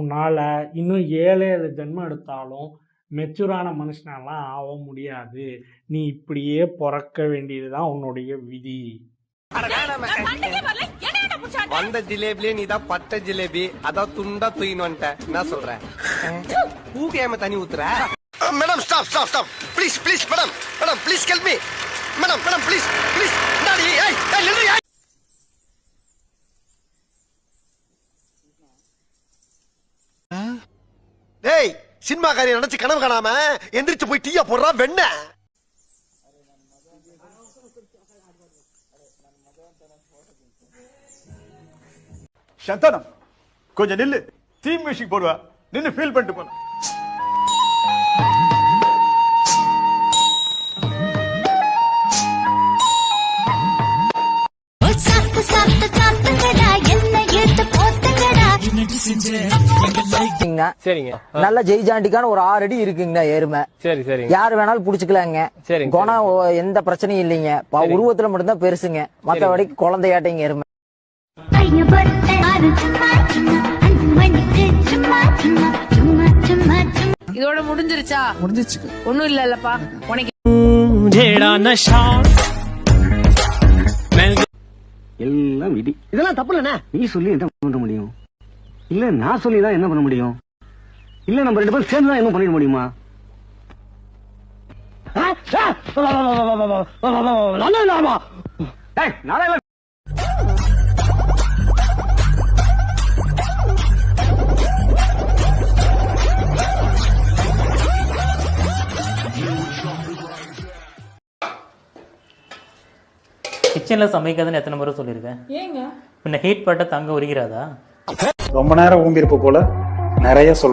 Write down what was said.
உன்னால் இன்னும் ஏழு ஏழு ஜென்மம் எடுத்தாலும் மெச்சூரான மனுஷனாலாம் ஆக முடியாது. நீ இப்படியே பிறக்க வேண்டியது தான் உன்னுடைய விதி. வந்த ஜிலேபிலே நீ தான் பட்ட ஜிலேபி. அதான் துண்டா தூயின்னு வந்துட்ட. என்ன சொல்ற? பூக்கு ஏம தண்ணி ஊத்துற? Madam stop stop stop please please madam. Madam please help me madam madam please please டேய் சினிமா காரியம் நினைச்சு கனவு காணாம எந்திரிச்சு போய் டீயா போடுறா வெண்ண. சந்தானம் கொஞ்சம் நில்லு. தீம் மியூசிக் போடுவா. நின்னு ஃபீல் பண்ணிட்டு போன நல்ல ஜெய்ஜாண்டிக்கான ஒரு ஆறு அடி இருக்குங்கண்ணா எருமை சரி சரி யார் வேணாலும் புடிச்சுக்கலாங்க. சரிங்க, குணம் எந்த பிரச்சனையும் இல்லைங்க. பா- உருவத்துல மட்டும்தான் பெருசுங்க. மத்தபடிக்கு குழந்தையாட்டைங்க எருமை இதோட முடிஞ்சிருச்சா? முடிஞ்சிச்சு ஒண்ணும் இல்ல இல்லப்பா உனக்கு எல்லாம் விதி. இதெல்லாம் தப்பு இல்லண்ணே. நீ சொல்லி என்ன பண்ண முடியும் இல்ல நான் சொல்லி தான் என்ன பண்ண முடியும் இல்ல நம்ம ரெண்டு பேரும் சேர்ந்து தான் என்ன பண்ணிட முடியுமா நாளை கிச்சன்ல சமைக்காதுன்னு எத்தனை முறை சொல்லியிருக்கேன் ஏங்க பின்ன ஹீட் பட்ட தங்க உரிகிறாதா ரொம்ப நேரம் ஊம்பிருப்ப போல நிறைய சொல்ற